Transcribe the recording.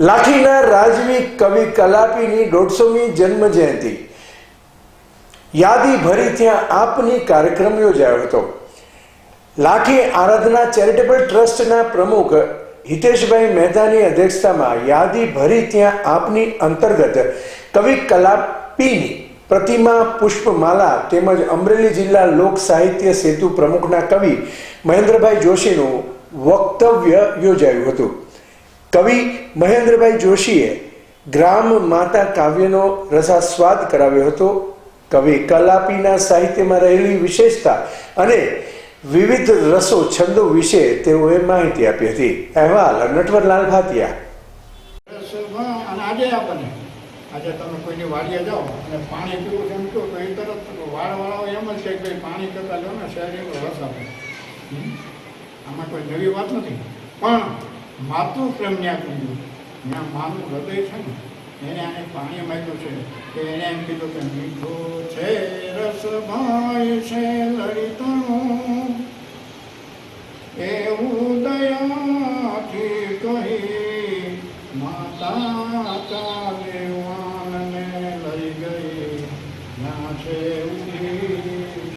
લાઠીના રાજવી કવિ કલાપીની દોઢસોમી જન્મ જયંતિ યાદી ભરી ત્યાં આપની કાર્યક્રમ યોજાયો હતો. લાઠી આરાધના ચેરિટેબલ ટ્રસ્ટના પ્રમુખ હિતેશભાઈ મહેતાની અધ્યક્ષતામાં યાદી ભરી ત્યાં આપની અંતર્ગત કવિ કલાપીની પ્રતિમા, પુષ્પમાલા તેમજ અમરેલી જિલ્લા લોક સાહિત્ય સેતુ પ્રમુખના કવિ મહેન્દ્રભાઈ જોશીનું વક્તવ્ય યોજાયું હતું. કવિ મહેન્દ્રભાઈ જોશીએ ગ્રામ માતા કાવ્યનો રસાસ્વાદ કરાવ્યો હતો. કવિ કલાપીના સાહિત્યમાં રહેલી વિશેષતા અને વિવિધ રસો છંદો વિશે તેઓએ માહિતી આપી હતી. અહેવાલ નટવરલાલ ભાતિયા આજે આપણને આજે તમે કોઈની વાડીએ જાઓ અને પાણી પીવું છે એમ કહો તો એ તરત વાળવાળાઓ એમ જ કહે ભાઈ પાણી કરતા લો ને એવો રસ આપે. આમાં કોઈ નવી વાત નથી. પણ માતૃપ્રેમની આપી દીધું જ્યાં માનું હૃદય છે ને, એને આને પાણી માગ્યું છે કે એણે એમ કીધું કે મીઠો છે, રસ ભાઈ છે લડિતનું એવું દયાથી કહી, માતા ચાલે વાનને લઈ ગઈ. જ્યાં છે